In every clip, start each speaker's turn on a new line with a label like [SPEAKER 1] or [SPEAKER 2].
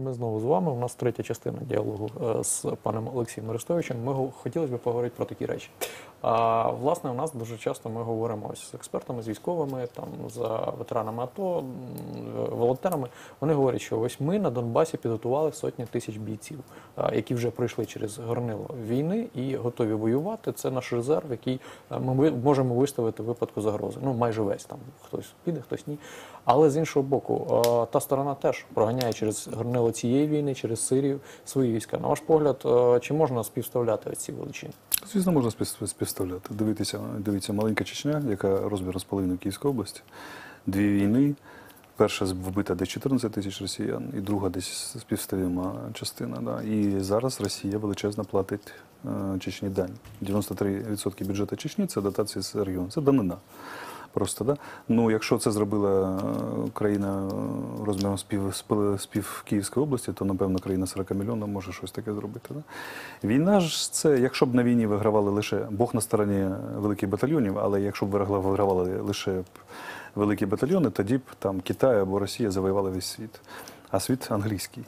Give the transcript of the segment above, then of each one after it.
[SPEAKER 1] Ми знову з вами. У нас третя частина діалогу е, з паном Олексієм Арестовичем. Ми хотілося б поговорити про такі речі. А власне, у нас дуже часто ми говоримо ось з експертами, з військовими, там з ветеранами АТО, волонтерами. Вони говорять, що ось ми на Донбасі підготували сотні тисяч бійців, які вже пройшли через горнило війни і готові воювати. Це наш резерв, який е, ми можемо виставити в випадку загрози. Ну майже весь там хтось піде, хтось ні. Але з іншого боку, та сторона теж проганяє через горнило цієї війни, через Сирію свої війська. На ваш погляд, е, чи можна співставляти ці величини?
[SPEAKER 2] Звісно, можна спів- співставляти. Дивитися, дивіться, маленька Чечня, яка розміром з половиною Київської області, дві війни. Перша вбита десь 14 тисяч росіян, і друга десь співставима частина. Да. І зараз Росія величезно платить е, Чечні дань. 93% бюджету Чечні це дотації з регіону, це данина. Просто, да? Ну, якщо це зробила е, країна е, розміром спів, Київської області, то напевно країна 40 мільйонів може щось таке зробити. Да? Війна ж це, якщо б на війні вигравали лише Бог на стороні великих батальйонів, але якщо б вигравали лише великі батальйони, тоді б там Китай або Росія завоювали весь світ. А світ англійський,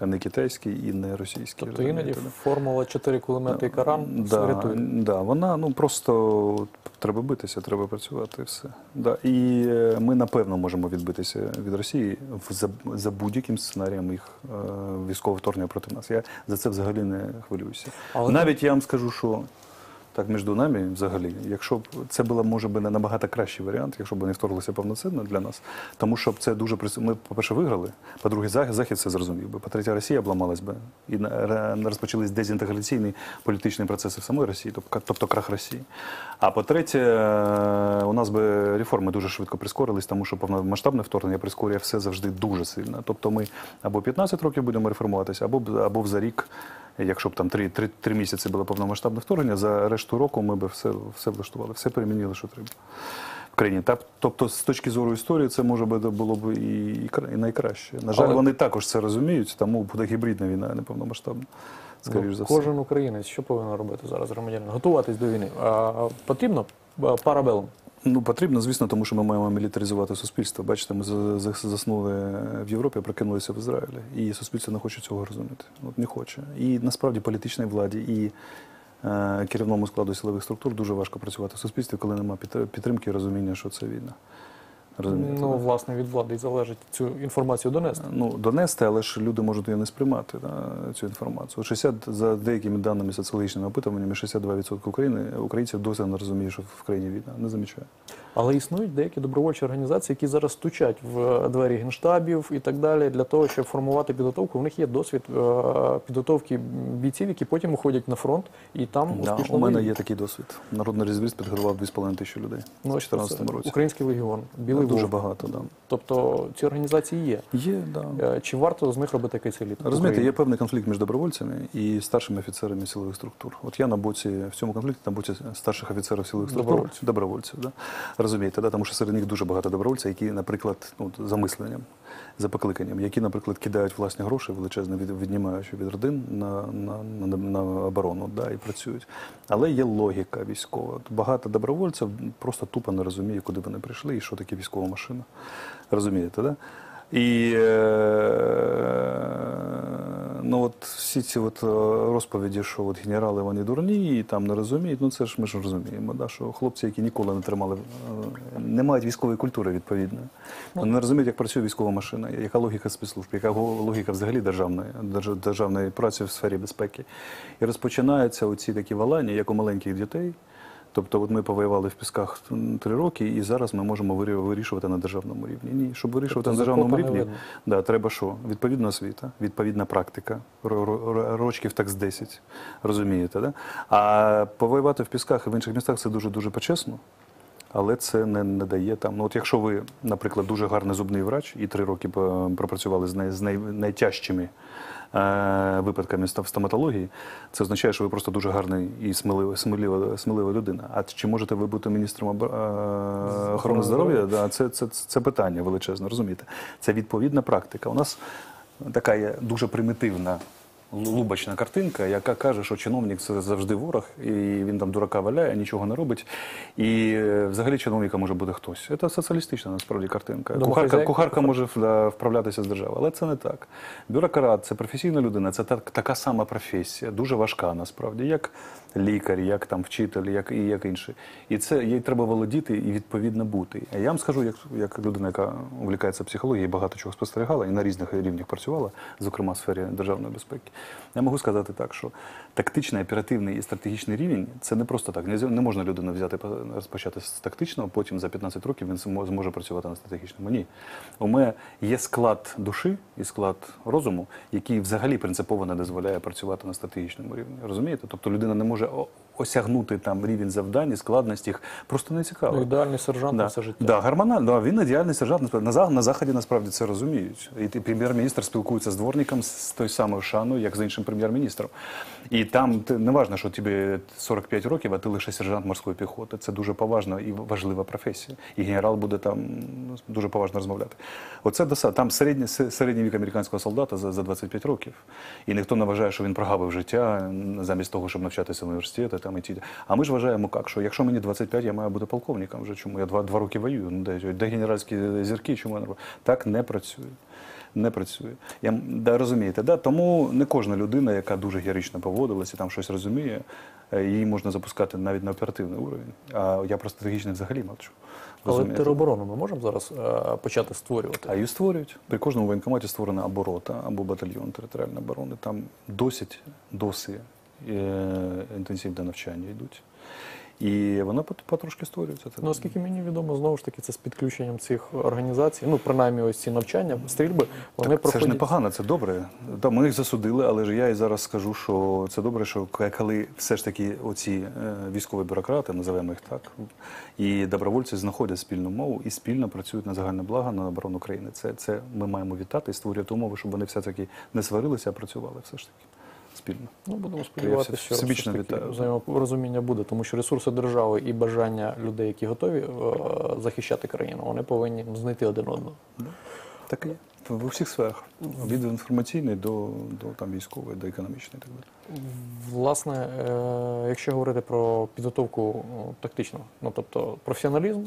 [SPEAKER 2] а не китайський і не російський.
[SPEAKER 1] Тобто іноді формула 4 кулемети і карам
[SPEAKER 2] Да,
[SPEAKER 1] рятує.
[SPEAKER 2] да, вона ну просто треба битися, треба працювати все. Да. І е, ми напевно можемо відбитися від Росії в- за, за будь-яким сценарієм їх е, військового вторгнення проти нас. Я за це взагалі не хвилююся.
[SPEAKER 1] Але
[SPEAKER 2] Навіть я вам скажу, що так між нами взагалі, якщо б це було може би не набагато кращий варіант, якщо б вони вторглися повноцінно для нас, тому що це дуже прис- Ми, по-перше, виграли. По-друге, Захід, це зрозумів би. По-третє, Росія обламалась би і розпочались дезінтеграційні політичні процеси в самої Росії, тобто, тобто крах Росії. А по-третє, е, у нас би реформи дуже швидко прискорились, тому що повномасштабне вторгнення прискорює все завжди дуже сильно. Тобто ми або 15 років будемо реформуватися, або, або за рік Якщо б там три, три, три місяці було повномасштабне вторгнення, за решту року ми б все, все влаштували, все перемінили, що треба в країні. Тобто, з точки зору історії, це може би було б і, і, найкраще. На жаль,
[SPEAKER 1] Але-
[SPEAKER 2] вони також це розуміють, тому буде гібридна війна, а не повномасштабна. Скоріш за все.
[SPEAKER 1] Ну, Кожен українець що повинен робити зараз громадянин? Готуватись до війни. А, потрібно парабелом.
[SPEAKER 2] Ну, потрібно, звісно, тому що ми маємо мілітаризувати суспільство. Бачите, ми за- за- заснули в Європі, а прокинулися в Ізраїлі. І суспільство не хоче цього розуміти. От не хоче. І насправді політичній владі і е, керівному складу силових структур дуже важко працювати в суспільстві, коли немає підтримки і розуміння, що це війна. Розумієте?
[SPEAKER 1] Ну, власне, від влади і залежить цю інформацію донести.
[SPEAKER 2] Ну, донести, але ж люди можуть її не сприймати да, цю інформацію. 60, за деякими даними соціологічними опитуваннями, 62% України, українців досі не розуміють, що в країні війна. Не замічає.
[SPEAKER 1] Але існують деякі добровольчі організації, які зараз стучать в двері генштабів і так далі для того, щоб формувати підготовку. У них є досвід е, підготовки бійців, які потім уходять на фронт і там
[SPEAKER 2] Да,
[SPEAKER 1] успішно
[SPEAKER 2] у мене
[SPEAKER 1] воюють.
[SPEAKER 2] є такий досвід. Народний резервіст підготував 2,5 тисячі людей
[SPEAKER 1] Ну,
[SPEAKER 2] у 2014 році.
[SPEAKER 1] Український легіон, білий
[SPEAKER 2] Дуже багато, да.
[SPEAKER 1] Тобто ці організації є.
[SPEAKER 2] Є, да.
[SPEAKER 1] Е, Чи варто з них робити якийсь еліт?
[SPEAKER 2] Розумієте, є певний конфлікт між добровольцями і старшими офіцерами силових структур. От я на боці в цьому конфлікті на боці старших офіцерів силових структур
[SPEAKER 1] Добровольців.
[SPEAKER 2] добровольців. Да? Розумієте, да? тому що серед них дуже багато добровольців, які, наприклад, ну, за мисленням, за покликанням, які, наприклад, кидають власні гроші величезно віднімаючи від родин на, на, на, на оборону да, і працюють. Але є логіка військова. Багато добровольців просто тупо не розуміє, куди вони прийшли і що таке військова машина. Розумієте, да? І е, ну от всі ці от е, розповіді, що от генерали вони дурні і там не розуміють, ну це ж ми ж розуміємо, да, що хлопці, які ніколи не тримали, е, не мають військової культури відповідної. Вони не розуміють, як працює військова машина, яка логіка спецслужб, яка логіка взагалі державної, державної праці в сфері безпеки. І розпочинаються оці такі валання, як у маленьких дітей. Тобто, от ми повоювали в пісках три роки, і зараз ми можемо вирішувати на державному рівні. Ні, щоб вирішувати
[SPEAKER 1] Тобто
[SPEAKER 2] на державному рівні, да, треба що? Відповідна освіта, відповідна практика, ро- ро- ро- рочків так з 10, розумієте, да? А повоювати в пісках і в інших містах це дуже дуже почесно. Але це не, не дає там. Ну, от якщо ви, наприклад, дуже гарний зубний врач і три роки пропрацювали з, най, з най, найтяжчими е, випадками в стоматології, це означає, що ви просто дуже гарний і смілива, смілива, смілива людина. А чи можете ви бути міністром е, охорони здоров'я? Да, це, це, це питання величезне, розумієте? Це відповідна практика. У нас така є дуже примітивна лубочна картинка, яка каже, що чиновник це завжди ворог, і він там дурака валяє, нічого не робить. І е, взагалі чиновника може бути хтось. Це соціалістична насправді картинка. Кухарка, кухарка може да, вправлятися з державою, але це не так. Бюрократ це професійна людина, це так, така сама професія, дуже важка насправді, як лікар, як там вчитель, як і як інший. І це їй треба володіти і відповідно бути. А я вам скажу, як, як людина, яка увлікається психологією, багато чого спостерігала і на різних рівнях працювала, зокрема в сфері державної безпеки. Я можу сказати так, що тактичний, оперативний і стратегічний рівень це не просто так. Не, можна людину взяти розпочати з тактичного, потім за 15 років він зможе працювати на стратегічному. Ні. У мене є склад душі і склад розуму, який взагалі принципово не дозволяє працювати на стратегічному рівні. Розумієте? Тобто людина не може осягнути там рівень завдань і складності їх просто не цікаво.
[SPEAKER 1] Ну, ідеальний сержант на все життя.
[SPEAKER 2] Да, гормонально, да, він ідеальний сержант. насправді. На, за- на заході насправді це розуміють. І прем'єр-міністр спілкується з дворником з тою самою шаною, як з іншим прем'єр-міністром. І там ти, не важно, що тобі 45 років, а ти лише сержант морської піхоти. Це дуже поважна і важлива професія. І генерал буде там ну, дуже поважно розмовляти. Оце доса. Там середній, середній вік американського солдата за, за 25 років. І ніхто не вважає, що він прогавив життя замість того, щоб навчатися в університеті. Там, і ті. А ми ж вважаємо, як, що якщо мені 25, я маю бути полковником вже. Чому? Я два, два роки воюю. Ну, де, де генеральські зірки, чому я не роблю? Так не працює. Не працює. Я, да, розумієте, да? тому не кожна людина, яка дуже героїчно поводилась і там щось розуміє, е, її можна запускати навіть на оперативний уровень. А я про стратегічний взагалі мовчу.
[SPEAKER 1] Але тероборону ми можемо зараз е, почати створювати.
[SPEAKER 2] А її створюють. При кожному воєнкоматі створена або рота, або батальйон територіальної оборони. Там досить доси е, інтенсивне навчання йдуть. І вона пот- потрошки створюється.
[SPEAKER 1] Ну, оскільки мені відомо, знову ж таки, це з підключенням цих організацій, ну, принаймні ось ці навчання, стрільби, вони
[SPEAKER 2] Так, це ж непогано, це добре. Да, ми їх засудили, але ж я і зараз скажу, що це добре, що коли все ж таки оці е, військові бюрократи, називаємо їх так, і добровольці знаходять спільну мову і спільно працюють на загальне благо на оборону країни. Це, це ми маємо вітати і створювати умови, щоб вони все таки не сварилися, а працювали все ж таки спільно.
[SPEAKER 1] Ну, будемо сподіватися, що
[SPEAKER 2] всебічно вітаю.
[SPEAKER 1] взаєморозуміння буде, тому що ресурси держави і бажання людей, які готові е, захищати країну, вони повинні знайти один одного.
[SPEAKER 2] Так і є. В усіх сферах. Від інформаційної до, до там, військової, до економічної так далі.
[SPEAKER 1] Власне, е, якщо говорити про підготовку тактичну, ну тобто професіоналізм,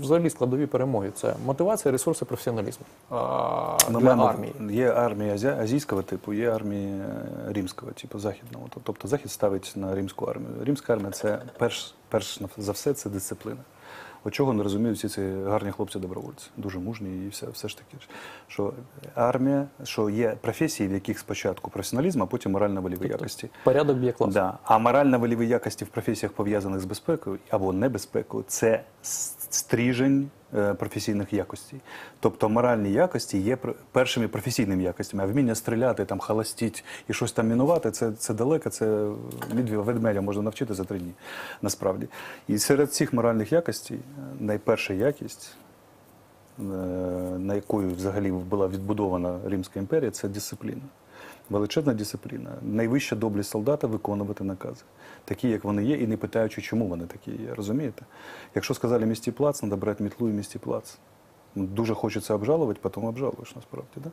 [SPEAKER 1] взагалі складові перемоги це мотивація, ресурси, професіоналізм а, для
[SPEAKER 2] маємо-
[SPEAKER 1] армії.
[SPEAKER 2] Є армія азійського типу, є армія е, римського типу, західного. Тобто Захід ставить на римську армію. Римська армія це перш, перш за все це дисципліна. От чого не розуміють всі ці гарні хлопці-добровольці, дуже мужні і все, все ж таки. Що армія, що є професії, в яких спочатку професіоналізм, а потім морально-воліві
[SPEAKER 1] Тобто
[SPEAKER 2] якості.
[SPEAKER 1] Порядок б'є клас.
[SPEAKER 2] Да. А морально-воліві якості в професіях, пов'язаних з безпекою або небезпекою, це стріжень професійних якостей. Тобто моральні якості є першими професійними якостями, а вміння стріляти, там, халастіть і щось там мінувати, це, це далеко, це медведя, ведмедя можна навчити за три дні, насправді. І серед цих моральних якостей е, найперша якість, е, на якою взагалі була відбудована Римська імперія, це дисципліна. Величезна дисципліна. Найвища доблість солдата виконувати накази, такі, як вони є, і не питаючи, чому вони такі є. Розумієте? Якщо сказали місті плац, треба брати мітлу і місті плац. Дуже хочеться обжалувати, потім обжалуєш насправді. Да?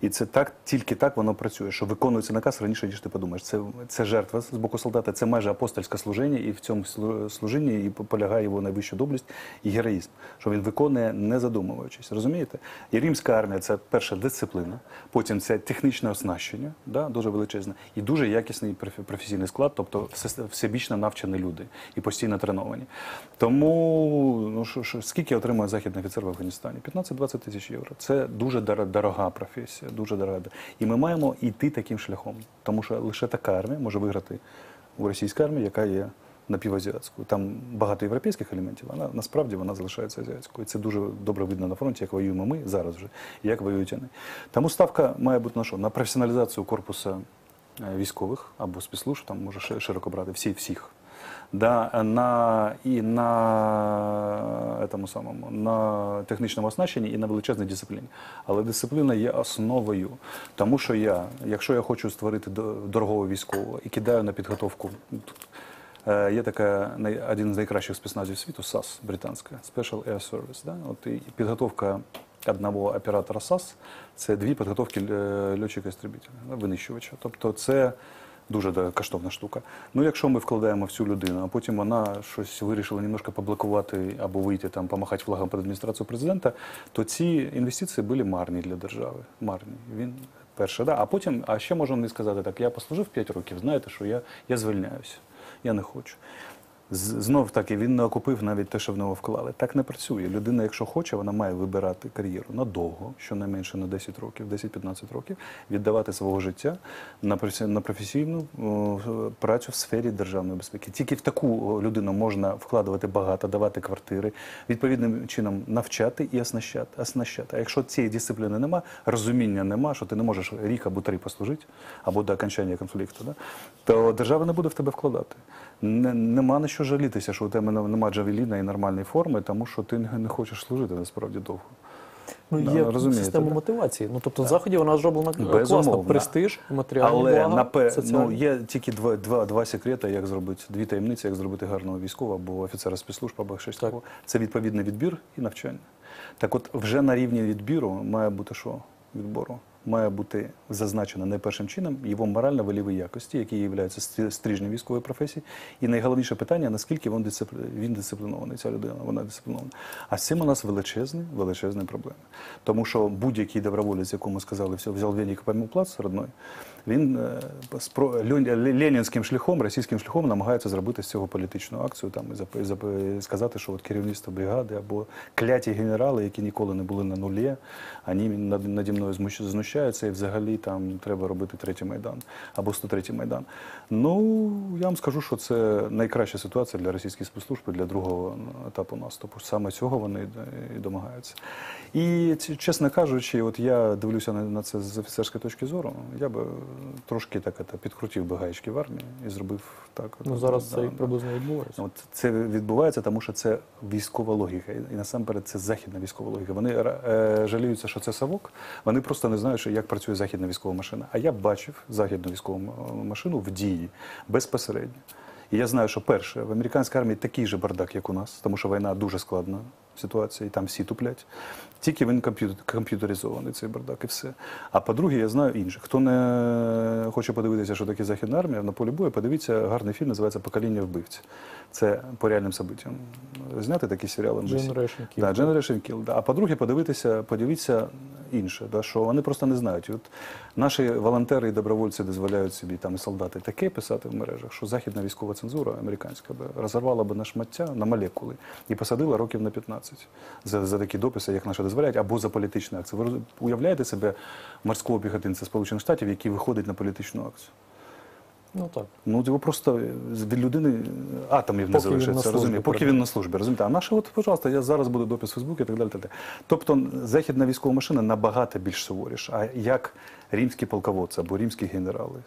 [SPEAKER 2] І це так, тільки так воно працює, що виконується наказ раніше, ніж ти подумаєш. Це, це жертва з боку солдата, це майже апостольське служіння, і в цьому слу- служінні і полягає його найвища доблість і героїзм, що він виконує, не задумуючись. Розумієте? І римська армія це перша дисципліна, потім це технічне оснащення, да, дуже величезне, і дуже якісний професійний склад, тобто всебічно навчені люди і постійно треновані. Тому ну, що, що, скільки отримує західний офіцер в Афганістані? 15-20 тисяч євро. Це дуже дорога професія, дуже дорога. І ми маємо йти таким шляхом, тому що лише така армія може виграти у російській армії, яка є напівазіатською. Там багато європейських елементів, вона насправді вона залишається азіатською. І це дуже добре видно на фронті, як воюємо ми зараз вже, як воюють вони. Тому ставка має бути на що? На професіоналізацію корпусу е, військових або спецслужб, там може широко брати всі всіх. Да, на, і на, этому самому, на технічному оснащенні і на величезній дисципліні. Але дисципліна є основою. Тому що я, якщо я хочу створити дорогого військового і кидаю на підготовку. е, Є така один з найкращих спецназів світу, САС британська, Special Air Service. Да? От і підготовка одного оператора САС це дві підготовки е, льотчика-істребителя, да, винищувача. Тобто це дуже коштовна штука. Ну, якщо ми вкладаємо в цю людину, а потім вона щось вирішила немножко поблокувати або вийти там, помахати флагом під адміністрацію президента, то ці інвестиції були марні для держави. Марні. Він перше, да. А потім, а ще можна не сказати так: я послужив 5 років, знаєте, що я, я звільняюся, я не хочу. Знов таки він не окупив навіть те, що в нього вклали. Так не працює. Людина, якщо хоче, вона має вибирати кар'єру надовго, щонайменше на 10 років, 10-15 років, віддавати свого життя на професійну працю в сфері державної безпеки. Тільки в таку людину можна вкладувати багато, давати квартири, відповідним чином навчати і оснащати. оснащати. А якщо цієї дисципліни нема, розуміння нема, що ти не можеш рік або три послужити, або до окончання конфлікту, да? то держава не буде в тебе вкладати. Не, нема на що жалітися, що у тебе не- нема джавеліна і нормальної форми, тому що ти не, хочеш служити насправді довго.
[SPEAKER 1] Ну, є
[SPEAKER 2] розумієте,
[SPEAKER 1] система
[SPEAKER 2] да?
[SPEAKER 1] мотивації. Ну, тобто, в заході вона зроблена е, класно. Престиж, матеріальні
[SPEAKER 2] Але
[SPEAKER 1] блага,
[SPEAKER 2] напе...
[SPEAKER 1] соціальні.
[SPEAKER 2] ну, є тільки два, два, два секрети, як зробити, дві таємниці, як зробити гарного військового або офіцера спецслужб, або щось такого. Це відповідний відбір і навчання. Так от вже на рівні відбіру має бути що? Відбору. Має бути зазначено найпершим чином його морально-воліві якості, які є стрижнем військової професії. І найголовніше питання, наскільки він, дисципли... він дисциплінований, ця людина, вона дисциплінована. А з цим у нас величезні, величезні проблеми. Тому що будь-який доброволець, якому сказали, все, взяв веник і поймав плац родной, він е, спро- ленінським шляхом, російським шляхом намагається зробити з цього політичну акцію там, і зап- сказати, що от керівництво бригади або кляті генерали, які ніколи не були на нулі, над- наді мною змущ- знущаються і взагалі там треба робити третій майдан або 103-й майдан. Ну, я вам скажу, що це найкраща ситуація для російських спецслужб для другого етапу наступу. Саме цього вони і- домагаються. І чесно кажучи, от я дивлюся на, це з офіцерської точки зору. Я би трошки так это, підкрутив би гаєчки в армії і зробив так. от,
[SPEAKER 1] Ну, зараз
[SPEAKER 2] да,
[SPEAKER 1] це
[SPEAKER 2] да.
[SPEAKER 1] приблизно відбувається.
[SPEAKER 2] От це відбувається, тому що це військова логіка, і насамперед це західна військова логіка. Вони е, жаліються, що це совок. Вони просто не знають, що як працює західна військова машина. А я бачив західну військову машину в дії безпосередньо. І я знаю, що перше, в американській армії такий же бардак, як у нас, тому що війна дуже складна ситуація, і там всі туплять. Тільки він комп'ю- комп'ютеризований цей бардак і все. А по-друге, я знаю інших. Хто не хоче подивитися, що таке Західна армія на полі бою, подивіться гарний фільм, називається Покоління вбивць. Це по реальним событиям. Зняти такі серіали.
[SPEAKER 1] Generation Kill.
[SPEAKER 2] Да, Generation Kill. Да. А по-друге, подивитися, подивіться інше, да, що вони просто не знають. І От наші волонтери і добровольці дозволяють собі там і солдати таке писати в мережах, що західна військова цензура американська би розірвала би на шмаття на молекули і посадила років на 15 за, за такі дописи, як наші дозволяють, або за політичну акцію. Ви уявляєте себе морського піхотинця Сполучених Штатів, який виходить на політичну акцію?
[SPEAKER 1] Ну так.
[SPEAKER 2] Ну, його просто від людини атомів не
[SPEAKER 1] Поки
[SPEAKER 2] залишиться,
[SPEAKER 1] службі
[SPEAKER 2] розуміє, поки він на службі. Розумієте? А наше, от, пожалуйста, я зараз буду допис в Фейсбуці і так далі. Так далі. Тобто західна військова машина набагато більш суворіша. А як римські полководці або римські генерали,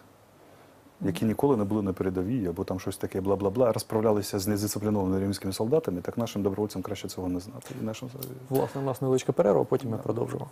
[SPEAKER 2] які ніколи не були на передовій, або там щось таке, бла-бла-бла, розправлялися з недисциплінованими римськими солдатами, так нашим добровольцям краще цього не знати. І нашим...
[SPEAKER 1] Власне, у нас невеличка перерва, потім ми продовжимо.